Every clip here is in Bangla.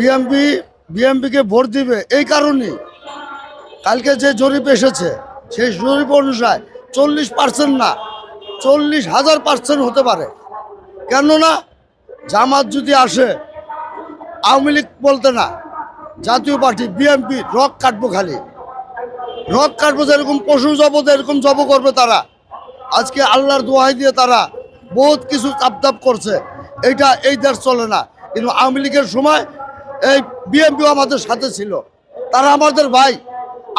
বিএমপি, বিএমপিকে ভোট দিবে এই কারণেই। কালকে যে জরিপ এসেছে, সেই জরিপ অনুসারে চল্লিশ পার্সেন্ট না, চল্লিশ হাজার পার্সেন্ট হতে পারে। কেননা, জামাত যদি আসে, আওয়ামী লীগ বলতে না, জাতীয় পার্টি, বিএমপি, রক কাটবো খালি। রক কাটবো যেরকম, পশু জবত এরকম জব করবে তারা। আজকে আল্লাহর দোহাই দিয়ে তারা বহুত কিছু তাপ করছে। এইটা এই দেশ চলে না। কিন্তু আওয়ামী লীগের সময় এই বিএমপিও আমাদের সাথে ছিল। তারা আমাদের ভাই,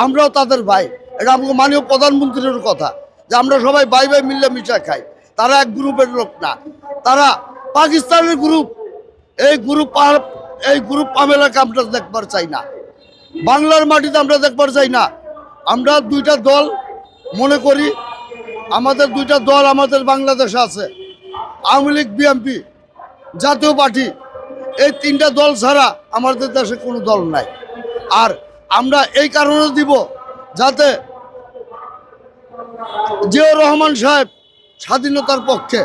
আমরাও তাদের ভাই। এটা আমাকে মাননীয় প্রধানমন্ত্রীর কথা যে আমরা সবাই ভাই ভাই মিলে মিশা খাই। তারা এক গ্রুপের লোক না। তারা পাকিস্তানের গ্রুপ। এই গ্রুপ এই গ্রুপ পামেলাকে আমরা দেখবার চাই না। বাংলার মাটিতে আমরা দেখবার চাই না। আমরা দুইটা দল মনে করি, আমাদের দুইটা দল আমাদের বাংলাদেশে আছে। আওয়ামী লীগ, বিএনপি জাতীয় পার্টি এই তিনটা দল ছাড়া আমাদের দেশে কোনো দল নাই। আর আমরা এই কারণে দিব যাতে জিয়াউর রহমান সাহেব স্বাধীনতার পক্ষে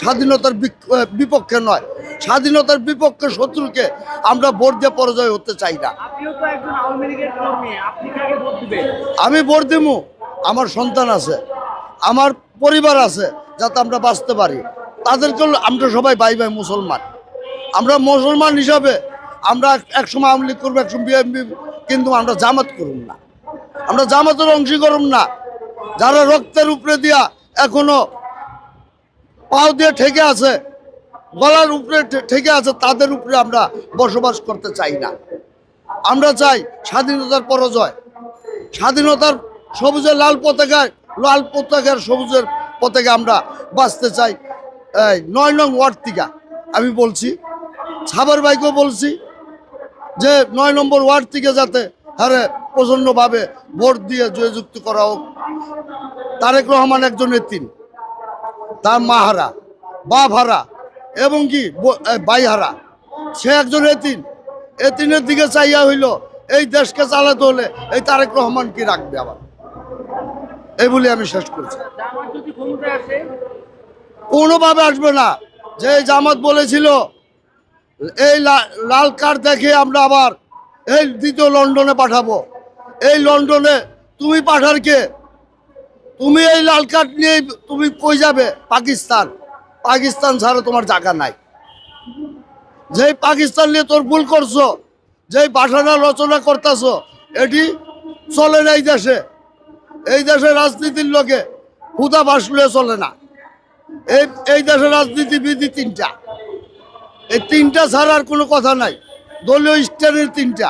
স্বাধীনতার বিপক্ষে নয় স্বাধীনতার বিপক্ষে শত্রুকে আমরা ভোট দিয়ে পরাজয় হতে চাই না। আমি ভোট দিমু আমার সন্তান আছে আমার পরিবার আছে যাতে আমরা বাঁচতে পারি। তাদেরকে আমরা সবাই ভাই ভাই মুসলমান। আমরা মুসলমান হিসাবে আমরা এক সময় আওয়ামী লীগ করব একসময় বিএনপি, কিন্তু আমরা জামাত করুন না। আমরা জামাতের অংশী করুন না। যারা রক্তের উপরে দিয়া এখনও পাও দিয়ে ঠেকে আছে, গলার উপরে ঠেকে আছে, তাদের উপরে আমরা বসবাস করতে চাই না। আমরা চাই স্বাধীনতার পরাজয়। স্বাধীনতার সবুজের লাল পতাকায়, লাল পতাকার সবুজের পতাকা আমরা বাঁচতে চাই। নয় নং ওয়ার্ড থেকে আমি বলছি সাবার ভাইকেও বলছি যে নয় নম্বর ওয়ার্ড থেকে যাতে হারে প্রচণ্ডভাবে ভোট দিয়ে জয়যুক্ত করা হোক। তারেক রহমান একজন এতিম তার মাহারা বাপ হারা, এবং কি বাইহারা সে একজন এতিম এতিনের দিকে চাইয়া হইল, এই দেশকে চালাতে হলে এই তারেক রহমান কি রাখবে আবার? এই বলে আমি শেষ করছি। কোনোভাবে আসবে না। যে জামাত বলেছিল এই লাল কার্ড দেখে আমরা আবার এই দ্বিতীয় লন্ডনে পাঠাবো। এই লন্ডনে তুমি পাঠার কে? তুমি এই লাল কার্ড নিয়ে তুমি কই যাবে? পাকিস্তান। পাকিস্তান ছাড়া তোমার জায়গা নাই। যেই পাকিস্তান নিয়ে তোর ভুল করছ, যেই ভাষাটা রচনা করতেছো, এটি চলে না এই দেশে। এই দেশে রাজনীতির লোকে হুদা ভাসলে চলে না। এই এই দেশের রাজনীতিবিধি তিনটা। এই তিনটা ছাড়ার কোনো কথা নাই। দলীয় স্টারের তিনটা।